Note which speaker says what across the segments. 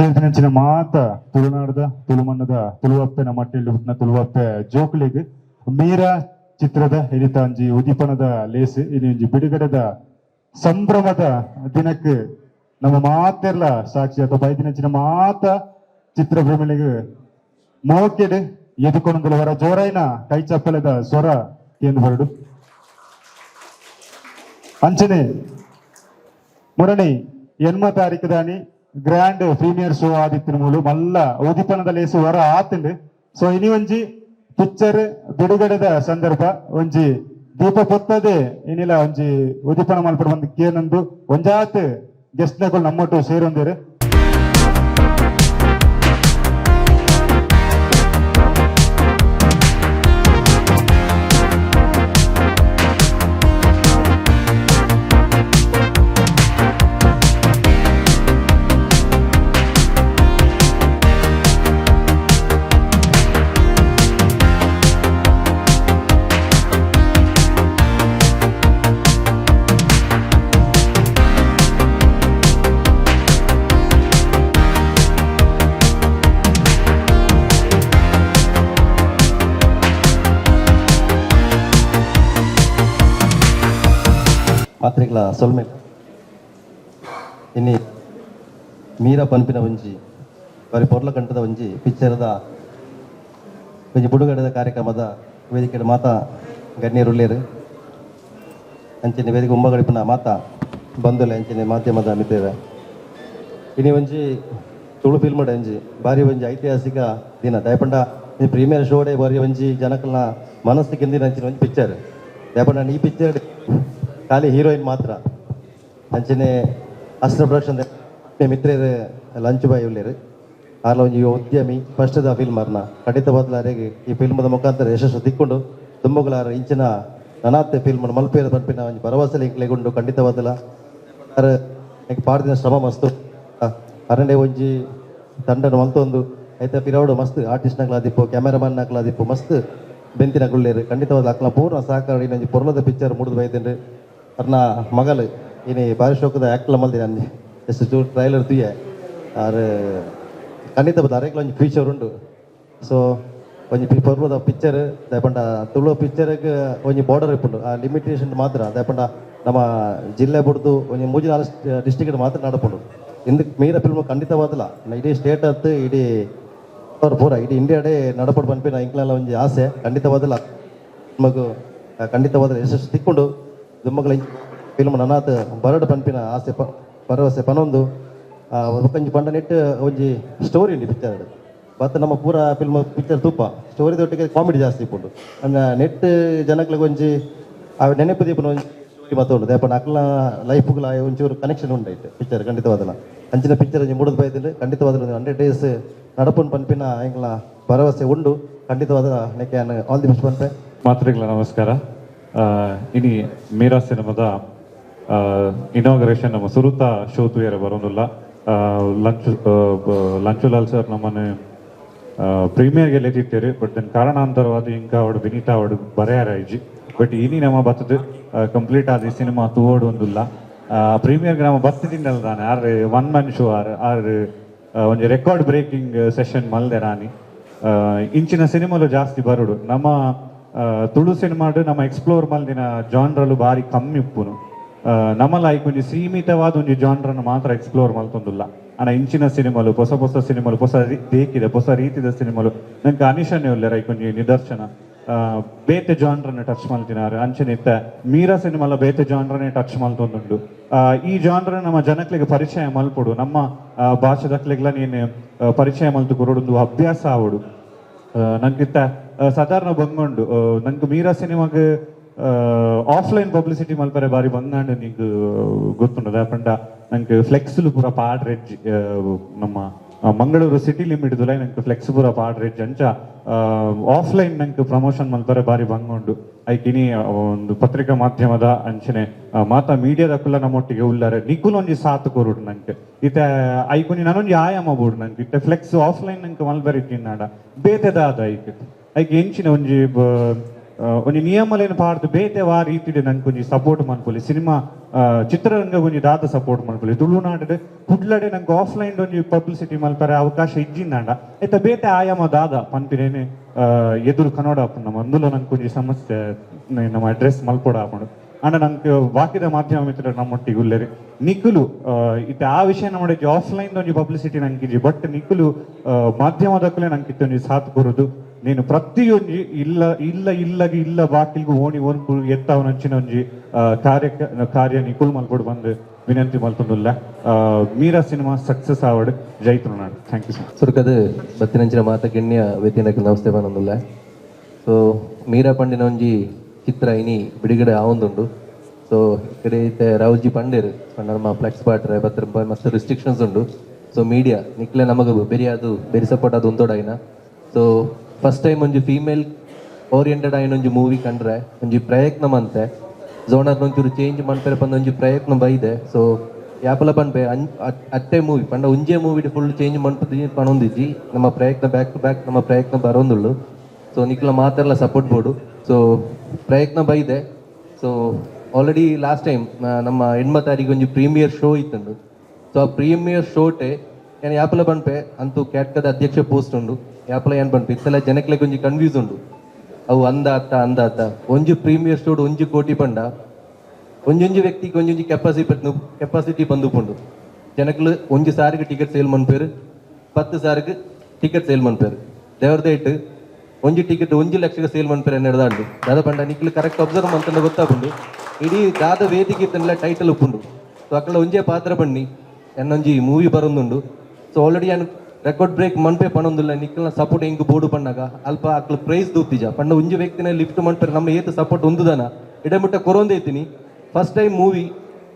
Speaker 1: ಬೈದಿನಂಚಿನ ಮಾತ ತುಳುನಾಡದ ತುಳುಮಣ್ಣದ ತುಳುವಪ್ಪೆನ ಮಟ್ಟಿಲ್ಲಿ ಹುಟ್ಟಿನ ತುಳುವಪ್ಪೆ ಜೋಕ್ಲಿಗ್ ಮೀರಾ ಚಿತ್ರದ ಇನಿತ ಅಂಜಿ ಉದೀಪನದ ಲೇಸ್ ಇನಿ ಬಿಡುಗಡೆದ ಸಂಭ್ರಮದ ದಿನಕ್ಕೆ ನಮ್ಮ ಮಾತೆರ್ಲ ಸಾಕ್ಷಿ. ಅಥವಾ ಬೈದಿನಂಚಿನ ಮಾತ ಚಿತ್ರಭೂಮಿಲಿಗ್ ಮೋಕೆಡ್ ಎದುಕೊಂಡು ವರ ಜೋರೈನ ಕೈ ಚಪ್ಪಲದ ಸ್ವರ ಎಂದು ಹೊರಡು. ಅಂಚನೆ ಮುರಣಿ ಎನ್ಮ ತಾರೀಕು ದಾನಿ ಗ್ರ್ಯಾಂಡ್ ಪ್ರೀಮಿಯರ್ ಶೋ ആദ്യത്തിന് ಮೂಲು ಮಲ್ಲ ಉದಿಪನದ ಲೇಸು ವರ ಆತುಂಡು. ಸೊ ಇನಿ ಪಿಕ್ಚರ್ ಬಿಡುಗಡೆದ ಸಂದರ್ಭ, ಒಂಜಿ ದೀಪ ಪೊತ್ತದೆ ಏನಿಲ್ಲ ಒಂಜಿ ಉದಿಪನ ಮಲ್ಪಡ ಒಂದು ಕೇನಂದು ಒಂಜಾತ್ ಗೆಸ್ಟ್ ನಮ್ಮ ನಮ್ಮೊಟ್ಟು ಸೇರೊಂದಿರು.
Speaker 2: ಮಾತ್ರೆಗಳ ಸೊಲ್ಮೆ ಇನ್ನಿ ಮೀರ ಪನ್ಪಿನ ಒಂಜಿ ಬರಿ ಪೊರ್ಲ ಕಂಠದ ಒಂಜಿ ಪಿಕ್ಚರ್ದ ಒಂಜಿ ಬುಡುಗಡೆದ ಕಾರ್ಯಕ್ರಮದ ವೇದಿಕೆಡ್ ಮಾತ ಗಣ್ಯರು ಉಳ್ಳೇರು ಅಂಚನೆ ವೇದಿಕೆ ಉಂಬಗಳಿಪಿನ ಮಾತ ಬಂಧುಲೆ ಅಂಚನೆ ಮಾಧ್ಯಮದ ಮಿತ್ತೇವೆ ಇನಿ ಒಂಜಿ ತುಳು ಫಿಲ್ಮ್ ಒಂಜಿ ಬಾರಿ ಒಂಜಿ ಐತಿಹಾಸಿಕ ದಿನ ದಯಪಂಡ ಈ ಪ್ರೀಮಿಯರ್ ಶೋಡೆ ಬಾರಿ ಒಂಜಿ ಜನಕಲ್ನ ಮನಸ್ಸು ಕೆಂದಿನ ಅಂಚಿನ ಒಂಜಿ ಪಿಕ್ಚರ್ ದಯಪಂಡ ಈ ಪಿಕ್ಚರ್ ಖಾಲಿ ಹೀರೋಯಿನ್ ಮಾತ್ರ. ಅಂಚನೆ ಅಸ್ತ್ರ ಪ್ರೊಡಕ್ಷನ್ ಮಿತ್ರ ಲಂಚ್ ಬಾಯ್ ಉಳ್ಳೇರು ಆರ್ಲ ಒಂಜಿ ಉದ್ಯಮಿ, ಫಸ್ಟ್ದ ಫಿಲ್ಮ್ ಅರ್ನ. ಖಂಡಿತ ಬದಲಾರಿಗೆ ಈ ಫಿಲ್ಮದ ಮುಖಾಂತರ ಯಶಸ್ಸು ದಿಕ್ಕೊಂಡು ತುಂಬುಗಳಾರ ಇಂಚಿನ ನನಾತೆ ಫಿಲ್ಮ್ ಮಲ್ಪೇರ ಪನ್ಪಿನ ಒಂಜಿ ಭರವಸೆ ಇಂಕ್ಲೆಗೊಂಡು ಖಂಡಿತ ಬದಲ ಪಾಡ್ದಿನ ಶ್ರಮ ಮಸ್ತು. ಅರಣ್ಯ ಒಂಜಿ ತಂಡನ ಮಲ್ತೊಂದು ಐತ ಪಿರವಡು ಮಸ್ತ್ ಆರ್ಟಿಸ್ಟ್ ನಕ್ಲಾದಿಪ್ಪು ಕ್ಯಾಮೆರಾಮನ್ ನಕ್ಲಾದಿಪ್ಪು ಮಸ್ತ್ ಬೆಂತಿನ ಗುಳ್ಳೇರು ಖಂಡಿತವಾದ ಅಕ್ಲ ಪೂರ್ಣ ಸಹಕಾರ ಪೊರ್ಲದ ಪಿಕ್ಚರ್ ಮುಡಿದು ಬೈತೇನ್ರಿ. ಅರ್ನ ಮಗಲು, ಇನಿ ಬಾರಿ ಶೋಕದ ಆಕ್ಲ ಮಲ್ದಿನ ಅಂಜಿ ಎಸ್ ಚೂರು ಟ್ರೈಲರ್ ತುಯ್ಯ ಆರು, ಖಂಡಿತ ಬದ ಒಂದು ಫ್ಯೂಚರ್ ಉಂಡು. ಸೊ ಒಂಜಿ ಪರ್ವದ ಪಿಕ್ಚರ್ ದಯಪಂಡ ತುಳು ಪಿಕ್ಚರ್ಗೆ ಒಂಜಿ ಬಾರ್ಡರ್ ಇಪ್ಪುಂಡು. ಆ ಲಿಮಿಟೇಷನ್ ಮಾತ್ರ ದಯಪಂಡ ನಮ್ಮ ಜಿಲ್ಲೆ ಬಿಡ್ದು ಒಂಜಿ ಮೂಜಿ ನಾಲ್ಕು ಡಿಸ್ಟಿಕ್ಟ್ ಮಾತ್ರ ನಡಪುಂಡು. ಇಂದಕ್ಕೆ ಮೀರ ಫಿಲ್ಮ್ ಖಂಡಿತವಾದಲ್ಲ ಇಡೀ ಸ್ಟೇಟ್ ಅತ್ತು, ಇಡೀ ಪೂರ, ಇಡೀ ಇಂಡಿಯಾಡೇ ನಡಪಡು ಪನ್ಪಿನ ಇಂಕ್ಲೆಲ್ಲ ಒಂಜಿ ಆಸೆ. ಖಂಡಿತವಾದಲ್ಲ ನಮಗೂ ಖಂಡಿತವಾದಲ್ಲ ಯಶಸ್ಸು ತಿಕ್ಕೊಂಡು ದುಮ್ಮಗಳ ಫಿಲ್ಮ್ ನನಾತ್ ಬರಡು ಪನ್ಪಿನ ಆಸೆ ಪ, ಭರವಸೆ ಪನೊಂದು. ಒಂಜಿ ಪಂಡ ನೆಟ್ ಒಂಜಿ ಸ್ಟೋರಿ ಉಂಡು ಪಿಕ್ಚರ್ ಮತ್ತು ನಮ್ಮ ಪೂರ ಫಿಲ್ಮ್ ಪಿಕ್ಚರ್ ತೂಪ ಸ್ಟೋರಿದೊಟ್ಟಿಗೆ ಕಾಮಿಡಿ ಜಾಸ್ತಿ ಇಪ್ಪುಂಡು. ಅಂಡ ನೆಟ್ ಜನಕ್ಲಿಗೆ ಒಂಜಿ, ಆ ನೆನಪು ದೀಪನ ಒಂಜಿ ಸ್ಟೋರಿ ದೇಪನ ಅಕ್ಲ ಲೈಫ್ಗಳ ಒಂಚೂರು ಕನೆಕ್ಷನ್ ಉಂಡೈತೆ ಪಿಕ್ಚರ್ ಖಂಡಿತವಾದನ ಅಂಚಿನ ಪಿಕ್ಚರ್ ಒಂಜಿ ಮೂಡದು ಬೈದಿಲ್ಲ ಖಂಡಿತವಾದ ಹಂಡ್ರೆಡ್ ಡೇಸ್ ನಡಪುನ್ ಪನ್ಪಿನ ಎಂಗ್ಲ ಭರವಸೆ ಉಂಡು. ಖಂಡಿತವಾದ ಆಲ್ ದಿ ಬೆಸ್ಟ್ ಪನ್ಪೆ.
Speaker 3: ಮಾತ್ರಿಗಳ ನಮಸ್ಕಾರ. ಇನಿ ಮೀರಾ ಸಿನಿಮಾದ ಇನಾಗ್ರೇಷನ್ ನಮ್ಮ ಸುರುತ ಶೋ ತುಯರ ಬರೋದಿಲ್ಲ. ಲಂಚ್ ಲಂಚುಲಾಲ್ ಸರ್ ನಮ್ಮನೆ ಪ್ರೀಮಿಯರ್ಗೆ ಲೆತಿತ್ತೇರಿ ಬಟ್ ದೆನ್ ಕಾರಣಾಂತರವಾದ ಇಂಕ ಅವಡು ವಿನೀತಾ ಅವಡು ಬರೆಯಾರ ಐಜಿ. ಬಟ್ ಇನಿ ನಮ್ಮ ಬರ್ತದೆ. ಕಂಪ್ಲೀಟ್ ಆದ ಈ ಸಿನಿಮಾ ತೂವೋಡು ಒಂದಿಲ್ಲ ಪ್ರೀಮಿಯರ್ಗೆ ನಮ್ಮ ಬರ್ತಿದ್ದೀನಲ್ಲ ನಾನು ಆರ್ ಒನ್ ಮ್ಯಾನ್ ಶೋ ಆರ್ ಆರ್ ಒಂದು ರೆಕಾರ್ಡ್ ಬ್ರೇಕಿಂಗ್ ಸೆಷನ್ ಮಲ್ದೆ ರಾನಿ ಇಂಚಿನ ಸಿನಿಮಾಲು ಜಾಸ್ತಿ ಬರುಡು. ನಮ್ಮ ತುಳು ಸಿನಿಮಾಡು ನಮ್ಮ ಎಕ್ಸ್ಪ್ಲೋರ್ ಮಲ್ದಿನ ಜಾನ್ರಲು ಬಾರಿ ಕಮ್ಮಿ ಉಪ್ಪುನು. ನಮ್ಮಲ್ಲ ಒಂಜಿ ಸೀಮಿತವಾದ ಒಂದು ಜಾನ್ರನ್ನು ಮಾತ್ರ ಎಕ್ಸ್ಪ್ಲೋರ್ ಮಲ್ತೊಂದುಲ್ಲ ಆನ ಇಂಚಿನ ಸಿನಿಮಾಲು, ಹೊಸ ಹೊಸ ಸಿನಿಮಾಲು, ಹೊಸ ದೇಕಿದ ಹೊಸ ರೀತಿದ ಸಿನಿಮಾಲು ನನಗೆ ಅನಿಶನೇ ಐಕ್ ಒಂಜಿ ನಿದರ್ಶನ. ಬೇತೆ ಜಾನ್ರನ್ನ ಟಚ್ ಮಲ್ತಿನಾರು ಅಂಚನೆ ಇತ್ತ ಮೀರಾ ಸಿನಿಮಾಲ ಬೇತೆ ಜಾನ್ರನ್ನೇ ಟಚ್ ಮಲ್ತೊಂದುಂಡು ಈ ಜಾನ್ರ ನಮ್ಮ ಜನಕ್ಲಿಗೆ ಪರಿಚಯ ಮಲ್ಪೊಡು. ನಮ್ಮ ಭಾಷೆ ಭಾಷೆದಕ್ಲೆಗ್ಲ ನೀನು ಪರಿಚಯ ಮಲ್ತು ಕೊರಡೊಂದು ಅಭ್ಯಾಸ ಆವಡು. ನಂಗಿತ್ತ ಸಾಧಾರಣ ಬಂಗೊಂಡು ನನ್ಗೆ ನಂಗೆ ಮೀರಾ ಸಿನಿಮಾಗ ಆಫ್ಲೈನ್ ಪಬ್ಲಿಸಿಟಿ ಮಲ್ಪರೆ ಬಾರಿ ಬಂಗಾಂಡು ನಿಂಗೆ ಗೊತ್ತುಂಡು ದಾಪಂಡ ನಂಗೆ ಫ್ಲೆಕ್ಸ್ ಪೂರ ಪಾಡ್ರೆಜ್ ನಮ್ಮ ಮಂಗಳೂರು ಸಿಟಿ ಲಿಮಿಟ್ ದುಲೈ ನಂಗೆ ಫ್ಲೆಕ್ಸ್ ಪೂರ ಪಾಡ್ರೆಜ್ ಅಂಚ ಆಫ್ಲೈನ್ ನಂಗೆ ಪ್ರಮೋಷನ್ ಮಲ್ಪರೆ ಬಾರಿ ಬಂಗೊಂಡು ಐಕಿನಿ ಒಂದು ಪತ್ರಿಕಾ ಮಾಧ್ಯಮದ ಅಂಚನೆ ಮಾತ ಮೀಡಿಯಾದ ಕುಲ್ಲ ನಮ್ಮೊಟ್ಟಿಗೆ ಉಳ್ಳಾರೆ. ಒಂಜಿ ಸಾತ್ ಕೊರುಡು ನಂಗೆ. ಇತ ಐಕುನಿ ನಾನೊಂಜಿ ಆಯಾಮ ಬೋಡು ನಂಗೆ. ಇತ್ತೆ ಫ್ಲೆಕ್ಸ್ ಆಫ್ಲೈನ್ ನಂಗೆ ಮಲ್ಬರಿ ತಿನ್ನಾಡ. ಬೇತೆದಾದ ಐಕ್. ಐಕ್ ಎಂಚಿನ ಒಂಜಿ ಒಂಜಿ ನಿಯಮಲೆನ್ ಪಾಡ್ದು ಬೇತೆ ವಾ ರೀತಿಡೆ ನನ್ಗೆ ಒಂಜಿ ಸಪೋರ್ಟ್ ಮನ್ಪೊಲಿ ಸಿನಿಮಾ ಚಿತ್ರರಂಗ ಒಂಜಿ ದಾದ ಸಪೋರ್ಟ್ ಮನ್ಪೊಲಿ ತುಳುನಾಡು ಕುಡ್ಲಡೆ ನಂಗೆ ಆಫ್ಲೈನ್ ಒಂಜಿ ಪಬ್ಲಿಸಿಟಿ ಮಲ್ಪರೆ ಅವಕಾಶ ಇಜ್ಜಿಂದಾಂಡ ಐತ ಬೇತೆ ಆಯಾಮ ದಾದ ಪನ್ಪಿರೇನೆ ಎದುರು ಕನ್ನಡ ಆಪಣ್ಣ ಮಂದುಲ ನಂಗೆ ಸಮಸ್ಯೆ ನಮ್ಮ ಅಡ್ರೆಸ್ ಮಲ್ಪೊಡ ಆಪಣು ಅಂಡ ನಂಗೆ ಬಾಕಿದ ಮಾಧ್ಯಮ ಮಿತ್ರ ನಮ್ಮೊಟ್ಟಿಗೆ ಉಲ್ಲೇರಿ ನಿಖುಲು ಇತ್ತೆ ಆ ವಿಷಯ ನಮ್ಮ ಆಫ್ಲೈನ್ ಒಂಜಿ ಪಬ್ಲಿಸಿಟಿ ನಂಗೆ ಬಟ್ ನಿಖುಲು ಮಾಧ್ಯಮದಕ್ಕಲೇ ನಂಗೆ ಇತ್ತೊಂದು ಸಾಥ್ ಬರೋದು ನೀನು ಪ್ರತಿಯೊಂಜಿ ಇಲ್ಲ ಇಲ್ಲ, ಇಲ್ಲಗೆ ಇಲ್ಲ ಬಾಕಿಲ್ಗೂ ಓಣಿ ಒಂದು ಎತ್ತವನಂಚಿನ ಒಂಜಿ ಕಾರ್ಯ ಕಾರ್ಯ ನಿಕುಲ್ ಮಲ್ಪೊಡು ಬಂದು ವಿನಂತಿ ಮಲ್ಪೊಂದುಲ್ಲ ಮೀರಾ ಸಿನಿಮಾ ಸಕ್ಸಸ್ ಆವಡ್. ಜೈತು ನಾನು ಥ್ಯಾಂಕ್ ಯು ಸರ್
Speaker 4: ಸುರುಕದು ಬತ್ತಿನಂಚಿನ ಮಾತ ಗೆಣ್ಯ ವ್ಯಕ್ತಿನಕ್ಕೆ ನಮಸ್ತೆ ಬನ್ನೊಂದುಲ್ಲ ಸೊ ಮೀರಾ ಪಂಡಿನ ಒಂಜಿ ಚಿತ್ರ ಇನಿ ಬಿಡುಗಡೆ ಆವೊಂದುಂಡು. ಸೊ ಇಕಡೆ ಇತ್ತೆ ರಾಹುಲ್ಜಿ ಪಂಡೇರ್ ಪಂಡ ನಮ್ಮ ಫ್ಲೆಕ್ಸ್ ಬಾಟ್ರೆ ಬತ್ರ ಮಸ್ತ್ ರಿಸ್ಟ್ರಿಕ್ಷನ್ಸ್ ಉಂಡು. ಸೊ ಮೀಡಿಯಾ ನಿಕ್ಲೆ ನಮಗೆ ಬೆರಿಯಾದು ಬೆರಿ ಸಪೋರ್ಟ್ ಅದು ಒಂದೋಡಾಯಿನ ಸೊ ಫಸ್ಟ್ ಟೈಮ್ ಒಂಜಿ ಫೀಮೇಲ್ ಓರಿಯೆಂಟೆಡ್ ಆಯ್ನ ಒಂಜಿ ಮೂವಿ ಕಂಡ್ರೆ, ಒಂಜಿ ಪ್ರಯತ್ನ ಮಂತೆ. ಝೋನರ್ ಒಂಚೂರು ಚೇಂಜ್ ಮಾಡ್ತಾರೆ ಪಂದ ಒಂಜಿ ಪ್ರಯತ್ನ ಬೈದೆ. ಸೊ ಯಾಪಲ ಪನ್ಪೆ ಅನ್ ಅಟ್ಟೆ ಮೂವಿ ಪಂಡ ಒಂಜೆ ಮೂವಿ ಫುಲ್ ಚೇಂಜ್ ಮಾಡ್ತೀನಿ ಪಣೊಂದಿಜ್ಜಿ ನಮ್ಮ ಪ್ರಯತ್ನ ಬ್ಯಾಕ್ ಟು ಬ್ಯಾಕ್ ನಮ್ಮ ಪ್ರಯತ್ನ ಬರೋಂದುಳ್ಳು ಸೊ ನಿಕ್ಲ ಮಾತೆಲ್ಲ ಸಪೋರ್ಟ್ ಬೋಡು ಸೊ ಪ್ರಯತ್ನ ಬೈದೆ. ಸೊ ಆಲ್ರೆಡಿ ಲಾಸ್ಟ್ ಟೈಮ್ ನಮ್ಮ ಹೆಣ್ಮ ತಾರೀಕು ಒಂಜಿ ಪ್ರೀಮಿಯರ್ ಶೋ ಇತ್ತುಂಡು ಸೊ ಆ ಪ್ರೀಮಿಯರ್ ಶೋಟೆ ಏನು ಯಾಪಲ ಪನ್ಪೆ ಅಂತೂ ಕ್ಯಾಟ್ಕದ ಅಧ್ಯಕ್ಷ ಪೋಸ್ಟ್ ಉಂಡು. ಯಾಪಲ ಏನ್ ಪನ್ಪೆ ಇತ್ತೆಲ್ಲ ಜನಕ್ಲೆ ಒಂಜಿ ಕನ್ಫ್ಯೂಸ್ ಉಂಡು ಅವು ಅಂದ, ಅತ್ತ ಅಂದ, ಅತ್ತ. ಒಂಜಿ ಪ್ರೀಮಿಯರ್ ಸ್ಟೋಡ್ ಒಂಜಿ ಕೋಟಿ ಪಂಡ. ಒಂಜೊಂಜು ವ್ಯಕ್ತಿಗೆ ಒಂಜೊಂಜು ಕೆಪಾಸಿಟಿ ಕೆಪಾಸಿಟಿ ಬಂದುಪುಂಡು ಜನಕ್ಲು ಒಂಜಿ ಸಾರಿಗೆ ಟಿಕೆಟ್ ಸೇಲ್ ಮನ್ಪೇರು ಪತ್ತು ಸಾರಿಗೆ ಟಿಕೆಟ್ ಸೇಲ್ ಮನ್ಪೇರು ದೇವ್ರದೇ ಇಟ್ಟು ಒಂಜಿ ಟಿಕೆಟ್ ಒಂಜಿ ಲಕ್ಷಕ್ಕೆ ಸೇಲ್ ಮನ್ಪೇರು ನಡೆದಾಂಡು ದಾದ ಪಂಡ ನಿಕ್ಲು ಕರೆಕ್ಟ್ ಅಬ್ಸರ್ವ್ ಮಂತಂಡ ಗೊತ್ತಾಪುಂಡು ಇಡೀ ದಾದ ವೇದಿಕೆ ಇತ್ತಂಡ್ಲ ಟೈಟಲ್ ಉಪ್ಪುಂಡು ಸೊ ಅಕ್ಕಳ ಒಂಜೇ ಪಾತ್ರ ಬನ್ನಿ. ಎನ್ನೊಂಜಿ ಮೂವಿ ಬರೊಂದುಂಡು ಸೊ ಆಲ್ರೆಡಿ ಏನು ರೆಕಾರ್ಡ್ ಬ್ರೇಕ್ ಮನ್ಪೆ ಪಣೊಂದುಲ್ಲ ನಿಕ್ಕಲ್ನ ಸಪೋರ್ಟ್ ಹೆಂಗ್ ಬೋಡು ಪಣ್ಣಾಗ ಅಲ್ಪ ಅಕ್ಲ ಪ್ರೈಸ್ ದೂತಿಜ ಪಂಡ ಒಂಜಿ ವ್ಯಕ್ತಿನ ಲಿಫ್ಟ್ ಮನ್ಪೇರೆ ನಮ್ಮ ಏತು ಸಪೋರ್ಟ್ ಒಂದುದಾನ ಇಡಮಿಟ್ಟ ಕೊರೊಂದೈತಿನಿ ಫಸ್ಟ್ ಟೈಮ್ ಮೂವಿ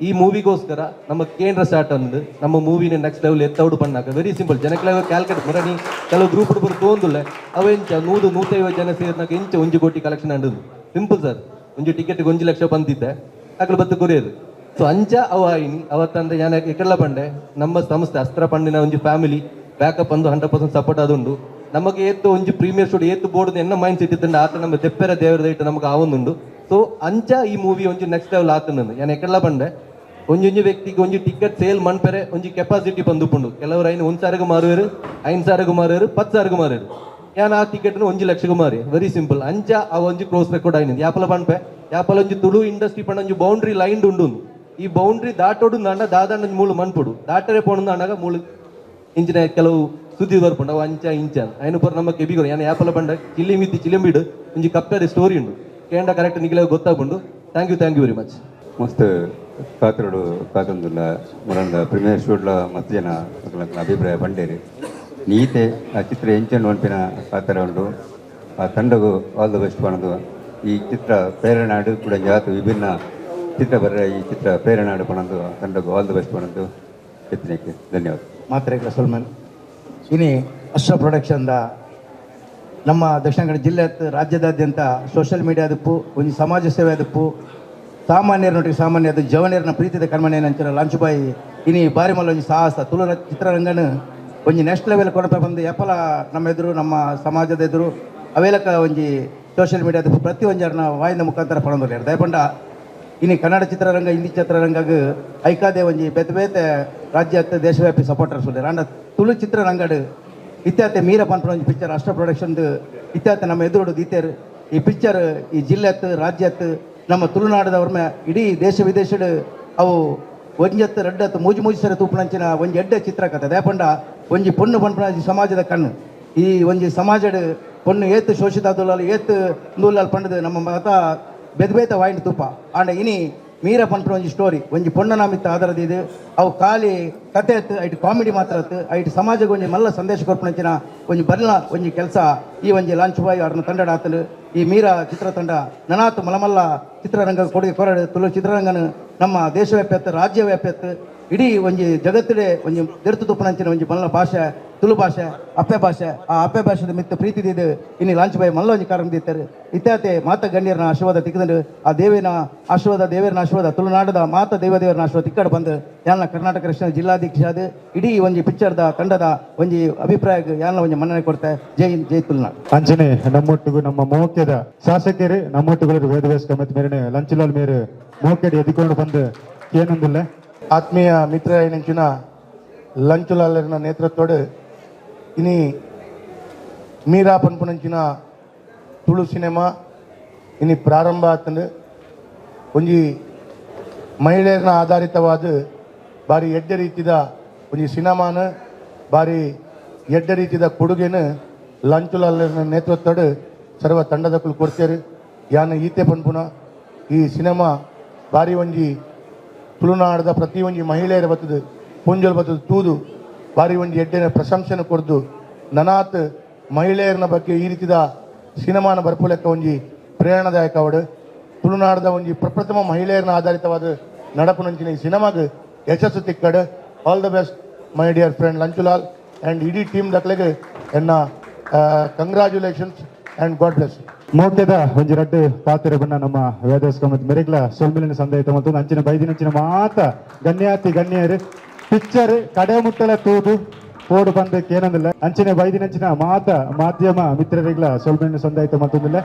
Speaker 4: ಈ ಮೂವಿಗೋಸ್ಕರ ನಮ್ಮ ಕೇಂದ್ರ ಸ್ಟಾರ್ಟ್ ಅಂದು ನಮ್ಮ ಮೂವಿನ ನೆಕ್ಸ್ಟ್ ಲೆವೆಲ್ ಎತ್ತೌಡು ಪಣ್ಣಾಗ ವೆರಿ ಸಿಂಪಲ್ ಜನಕ್ಲೆ ಕ್ಯಾಲ್ಕುಲೇಟ್ ಮರಣಿ ಕೆಲವು ಗ್ರೂಪ್ ಬರು ತೋಂದುಲ್ಲ ಅವೆಂಚ ನೂರು ನೂತೈವತ್ತು ಜನ ಸೇರಿನಾಗ ಇಂಚ ಒಂಜಿ ಕೋಟಿ ಕಲೆಕ್ಷನ್ ಅಂಡದು ಸಿಂಪಲ್ ಸರ್ ಒಂಜಿ ಟಿಕೆಟ್ ಒಂಜಿ ಲಕ್ಷ ಬಂದಿದ್ದೆ ಅಕ್ಲ ಬತ್ತು ಕೊರಿಯೋದು ಸೊ ಅಂಚ ಅವ ಆಯ್ನಿ ಅವತ್ತಂದ್ರೆ ಯಾನ ಎಕಡ್ಲ ಪಂಡೆ ನಮ್ಮ ಸಂಸ್ಥೆ ಅಸ್ತ್ರ ಪಂಡಿನ ಒಂಜಿ ಫ್ಯಾಮಿಲಿ ಬ್ಯಾಕಪ್ ಅಂದು ಹಂಡ್ರೆಡ್ ಪರ್ಸೆಂಟ್ ಸಪೋರ್ಟ್ ಅದುಂಡು ನಮಗೆ ಏತ್ತು ಒಂಜಿ ಪ್ರೀಮಿಯರ್ ಸ್ಟುಡಿಯೋ ಏತ್ತು ಬೋರ್ಡ್ ಎನ್ನ ಮೈಂಡ್ ಸೆಟ್ ಇತ್ತಂಡ ಆತ ನಮ್ಮ ತೆಪ್ಪೆರ ದೇವರ ಇಟ್ಟು ನಮಗೆ ಆವೊಂದುಂಡು. ಸೊ ಅಂಚ ಈ ಮೂವಿ ಒಂಜಿ ನೆಕ್ಸ್ಟ್ ಲೆವೆಲ್ ಆತನಂದು ಯಾನ ಎಕಡ್ಲ ಬಂಡೆ ಒಂಜಿ ಒಂಜಿ ವ್ಯಕ್ತಿಗೆ ಒಂಜಿ ಟಿಕೆಟ್ ಸೇಲ್ ಮನ್ಪೆರೆ, ಒಂಜಿ ಕೆಪಾಸಿಟಿ ಬಂದುಪುಂಡು. ಕೆಲವರು ಐನು ಒಂದು ಸಾರಿಗೆ ಮಾರುವರು ಐನ್ ಸಾರಿಗೆ ಮಾರುವರು, ಪತ್ತು ಸಾರಿಗೆ ಮಾರುವರು. ಯಾನ್ ಆ ಟಿಕೆಟ್ ಒಂಜಿ ಲಕ್ಷಕ್ಕೆ ಮಾರಿ. ವೆರಿ ಸಿಂಪಲ್ ಅಂಚ ಆ ಒಂಜಿ ಕ್ರೋಸ್ ರೆಕಾರ್ಡ್ ಆಯ್ನದು ಯಾಪಲ ಪನ್ಪೆ ಯಾಪಲ ಒಂಜಿ ತುಳು ಇಂಡಸ್ಟ್ರಿ ಪಂಡ ಒಂಜಿ ಬೌಂಡ್ರಿ ಲೈನ್ ಉಂಡು ಈ ಬೌಂಡ್ರಿ ದಾಟೋಡು ದಾಂಡ ದಾದಾಂಡ ಮೂಳು ಮನ್ಪುಡು. ದಾಟರೆ ಪೋಣು ದಾಂಡಾಗ ಮೂಳು ಇಂಚಿನ ಕೆಲವು ಸುದ್ದಿ ಬರ್ಪುಂಡು ಅವು ಅಂಚ, ಇಂಚ. ಅಯ್ಯನ ಪುರ ನಮ್ಮ ಕೆಬಿಗರು ಯಾನ ಯಾಪಲ ಬಂಡ. ಚಿಲ್ಲಿ ಮಿತ್ತಿ ಚಿಲಿಂಬಿಡು ಒಂಜಿ ಕಪ್ಪೆದ ಸ್ಟೋರಿ ಉಂಡು ಕೇಂಡ ಕರೆಕ್ಟ್ ನಿಗಲ ಗೊತ್ತಾಗ್ಬುಂಡು thank you thank you very much
Speaker 5: ಮಸ್ತ್ ಪಾತ್ರಡು ಪಾತೊಂದುಲ್ಲ ಮರಂದ ಪ್ರೀಮಿಯರ್ ಶೂಡ್ಲ ಮಸ್ತ್ ಜನ ಅಭಿಪ್ರಾಯ ಬಂಡೇರಿ. ನೀತೆ, ಆ ಚಿತ್ರ ಎಂಚನ್ ಒನ್ಪಿನ ಪಾತ್ರ ಉಂಡು ಆ ತಂಡಗೂ ಆಲ್ ದ ಬೆಸ್ಟ್ ಪಣದು ಈ ಚಿತ್ರ ಪ್ರೇರಣಾಡು ಕೂಡ ಜಾತು ವಿಭಿನ್ನ ಚಿತ್ರ ಬರ್ರ ಈ ಚಿತ್ರ ಪ್ರೇರಣಾಡು ಪಣಂದು ತಂಡಗೂ ಆಲ್ ದ ಬೆಸ್ಟ್ ಪಣಂದು ಎತ್ತನೆಗೆ ಧನ್ಯವಾದ.
Speaker 6: ಮಾತ್ರೇಗಳ ಸಲ್ಮನ್. ಇನಿ ಅಶ್ವ ಪ್ರೊಡಕ್ಷನ್ದ ನಮ್ಮ ದಕ್ಷಿಣ ಕನ್ನಡ ಜಿಲ್ಲೆ ರಾಜ್ಯದಾದ್ಯಂತ ಸೋಷಿಯಲ್ ಮೀಡಿಯಾದಪ್ಪು ಒಂದು ಸಮಾಜ ಸೇವೆ ಅದಪ್ಪು ನೋಡಿ ಸಾಮಾನ್ಯ ಅದು ಜವನಿಯರನ ಪ್ರೀತಿದ ಕಣ್ಮನೆ ಲಂಚ್ ಲಾಂಚುಬಾಯಿ, ಇನಿ ಬಾರಿ ಮಲ್ಲ ಒಂದು ಸಾಹಸ ತುಳು ಚಿತ್ರರಂಗನ ಒಂಜಿ ನೆಕ್ಸ್ಟ್ ಲೆವೆಲ್ ಕೊಡಪ ಬಂದು ಎಪ್ಪಲ ನಮ್ಮ ಎದುರು, ನಮ್ಮ ಸಮಾಜದ ಎದುರು, ಅವೇಲಕ ಒಂಜಿ ಸೋಷಿಯಲ್ ಮೀಡಿಯಾದ ಪ್ರತಿ ಒಂಜರ್ನ ವಾಯಿನ ಮುಖಾಂತರ ಪಡೆದು ದಯಪಂಡ ಇನ್ನು ಕನ್ನಡ ಚಿತ್ರರಂಗ, ಹಿಂದಿ ಚಿತ್ರರಂಗಕ್ಕೆ ಐಕಾದೆ ಒಂಜಿ ಬೇತೆ ಬೇತೆ ರಾಜ್ಯ ಹತ್ತು ದೇಶವ್ಯಾಪಿ ಸಪೋರ್ಟರ್ಸ್ ಉಳ್ಳೆ ಅಂಡ ತುಳು ಚಿತ್ರರಂಗಡು ಇತ್ಯಾತೆ ಮೀರ ಪನ್ಪನ ಒಂಜಿ ಪಿಕ್ಚರ್ ಅಷ್ಟ ಪ್ರೊಡಕ್ಷನ್ ಇತ್ಯಾತೆ ನಮ್ಮ ಎದುರುಡು ದೀತೇರು ಈ ಪಿಕ್ಚರ್ ಈ ಜಿಲ್ಲೆತ್ ರಾಜ್ಯತ್ ನಮ್ಮ ತುಳುನಾಡದವ್ರ ಮೇ ಇಡೀ ದೇಶ ವಿದೇಶಡ್ ಅವು ಒಂಜತ್ತು ರಡ್ಡತ್ತು ಮೂಜಿ ಮೂಜಿ ಸರಿ ತೂಪಣಂಚಿನ ಒಂಜಿ ಎಡ್ಡೆ ಚಿತ್ರಕಥೆ. ದೇಪಂಡ ಒಂಜಿ ಪೊಣ್ಣು ಪನ್ಪನ ಸಮಾಜದ ಕಣ್ಣು. ಈ ಒಂಜಿ ಸಮಾಜಡ್ ಪೊಣ್ಣು ಏತ್ ಶೋಷಿತ ಏತ್ ನೂಲಾಲ್ ಪಂಡದು ನಮ್ಮ ಮತ ಬೆದ್ಬೇತ ವಾಯಿನ ತುಪ್ಪ. ಆಂಡ ಇನಿ ಮೀರ ಪನ್ಪುರ ಒಂಜಿ ಸ್ಟೋರಿ ಒಂಜಿ ಪೊಣ್ಣನ ಮಿತ್ತ ಆಧಾರದ ಇದು. ಅವು ಖಾಲಿ ಕತೆ ಅತ್ತು, ಐಟ್ ಕಾಮಿಡಿ ಮಾತ್ರ ಅತ್ತು, ಐಟ್ ಸಮಾಜಕ್ಕೆ ಒಂಜಿ ಮಲ್ಲ ಸಂದೇಶ ಕೊರ್ಪಣಂಚಿನ ಒಂಜಿ ಬರ್ಲ, ಒಂಜಿ ಕೆಲಸ. ಈ ಒಂಜಿ ಲಾಂಚ್ ಬಾಯ್ ಅವ್ರನ್ನ ತಂಡಡ ಆತಲು ಈ ಮೀರ ಚಿತ್ರತಂಡ ನನಾತು ಮಲಮಲ್ಲ ಚಿತ್ರರಂಗ ಕೊಡುಗೆ ಕೊರಡು ತುಳು ಚಿತ್ರರಂಗನ ನಮ್ಮ ದೇಶವ್ಯಾಪಿ ಎತ್ತು ರಾಜ್ಯವ್ಯಾಪಿ ಎತ್ತು ಇಡೀ ಒಂಜಿ ಜಗತ್ತಿಡೆ ಒಂಜಿ ದೆರ್ತು ತುಪ್ಪನಂಚಿನ ಒಂಜಿ ಮಲ್ಲ ಭಾಷೆ ತುಳು ಭಾಷೆ ಅಪ್ಪೆ ಭಾಷೆ ಆ ಅಪ್ಪೆ ಭಾಷೆದ ಮಿತ್ತ ಪ್ರೀತಿ ದಿದ್ದು ಇನ್ನು ಲಾಂಚ್ ಬೈ ಮಲ್ಲ ಒಂಜಿ ಕಾರಣ ದಿತ್ತಾರೆ ಇತ್ಯಾತೆ ಮಾತ ಗಣ್ಯರನ ಆಶೀರ್ವಾದ ತಿಕ್ಕದಂಡು ಆ ದೇವಿನ ಆಶೀರ್ವಾದ ದೇವರನ ಆಶೀರ್ವಾದ ತುಳುನಾಡದ ಮಾತ ದೇವ ದೇವರನ ಆಶೀರ್ವಾದ ತಿಕ್ಕಡ ಬಂದು ಯಾನ ಕರ್ನಾಟಕ ರಕ್ಷಣಾ ಅದು ಇಡೀ ಒಂಜಿ ಪಿಕ್ಚರ್ದ ತಂಡದ ಒಂಜಿ ಅಭಿಪ್ರಾಯ ಯಾನ ಒಂಜಿ ಮನ್ನಣೆ ಕೊಡ್ತೆ ಜೈ ಹಿಂದ್, ಜೈ ತುಳುನಾಡು
Speaker 1: ಅಂಜನೆ ನಮ್ಮೊಟ್ಟಿಗೂ ನಮ್ಮ ಮೋಕ್ಯದ ಶಾಸಕರು ನಮ್ಮೊಟ್ಟಿಗೂ ವೇದವ್ಯಾಸ ಕಮಿಟಿ ಮೇರೆ ಲಂಚಲಾಲ್ ಮೇರೆ ಮೋಕ್ಯಡಿ ಎದ್ದುಕೊಂಡು ಬಂದು ಏನೊಂದಿಲ್ಲ
Speaker 7: ಆತ್ಮೀಯ ಮಿತ್ರ ನೆಂಚಿನ ಲಂಚುಲಾಲರಿನ ನೇತೃತ್ವಡು ಇನಿ ಮೀರಾ ಪನ್ಪುನಂಚಿನ ತುಳು ಸಿನಿಮಾ ಇನಿ ಪ್ರಾರಂಭ ಆತಂದು. ಒಂಜಿ ಮಹಿಳೆಯರನ್ನ ಆಧಾರಿತವಾದ ಬಾರಿ ಎಡ್ಡ ರೀತಿದ ಒಂಜಿ ಸಿನಿಮಾನ ಬಾರಿ ಎಡ್ಡ ರೀತಿದ ಕೊಡುಗೆನ ಲಂಚುಲಾಲರಿನ ನೇತೃತ್ವಡು ಸರ್ವ ತಂಡದಕ್ಕಲು ಕೊಡ್ತೇರು. ಯಾನ ಈತೆ ಪನ್ಪುನ ಈ ಸಿನಿಮಾ ಬಾರಿ ಒಂಜಿ ತುಳುನಾಡದ ಪ್ರತಿ ಒಂಜಿ ಮಹಿಳೆಯರ ಬತ್ತದು ಪುಂಜಲ್ ಬತ್ತದು, ತೂದು ಬಾರಿ ಒಂಜಿ ಎಡ್ಡೆನ ಪ್ರಶಂಸನೆ ಕೊಡ್ದು, ನನಾತ್ ಮಹಿಳೆಯರನ ಬಗ್ಗೆ ಈ ರೀತಿದ ಸಿನಿಮಾನ ಬರ್ಪುಲೆಕ್ಕ ಒಂಜಿ ಪ್ರೇರಣಾದಾಯಕ ಅವಡು. ತುಳುನಾಡದ ಒಂಜಿ ಪ್ರಪ್ರಥಮ ಮಹಿಳೆಯರನ್ನ ಆಧಾರಿತವಾದ ನಡಪುನಂಚಿನ ಈ ಸಿನಿಮಾಗ ಯಶಸ್ಸು ತಿಕ್ಕಡು. All the best my dear friend Lanchulal and ಇಡೀ ಟೀಮ್ ದಕ್ಕಲೆಗೆ ಎನ್ನ ಕಂಗ್ರ್ಯಾಚುಲೇಷನ್ಸ್ ಆ್ಯಂಡ್ ಗಾಡ್ ಬ್ಲೆಸ್
Speaker 1: ಮೋಕ್ಯದ ಒಂಜಿ ರಡ್ಡು ಪಾತ್ರೆ ನಮ್ಮ ವೇದವ್ಯಾಸ ಕಮಿಟಿ ಮೆರೆಗ್ಲ ಸೊಲ್ಮಿಲಿನ ಸಂದೇಹಿತ ಮತ್ತು ಅಂಚಿನ ಬೈದಿನಂಚಿನ ಮಾತ ಗಣ್ಯಾತಿ, ಗಣ್ಯರು, ಪಿಚ್ಚರ್, ಕಡೆ ಮುಟ್ಟಲ ತೂದು ಪೋಡು ಬಂದಕ್ಕೆ ಏನಂದಿಲ್ಲ. ಅಂಚಿನ ಬೈದಿನಂಚಿನ ಮಾತ ಮಾಧ್ಯಮ ಮಿತ್ರರಿಗ್ಲ ಸೊಲ್ಮಿಲಿನ ಸಂದೇಹಿತ ಮತ್ತೊಂದಿಲ್ಲ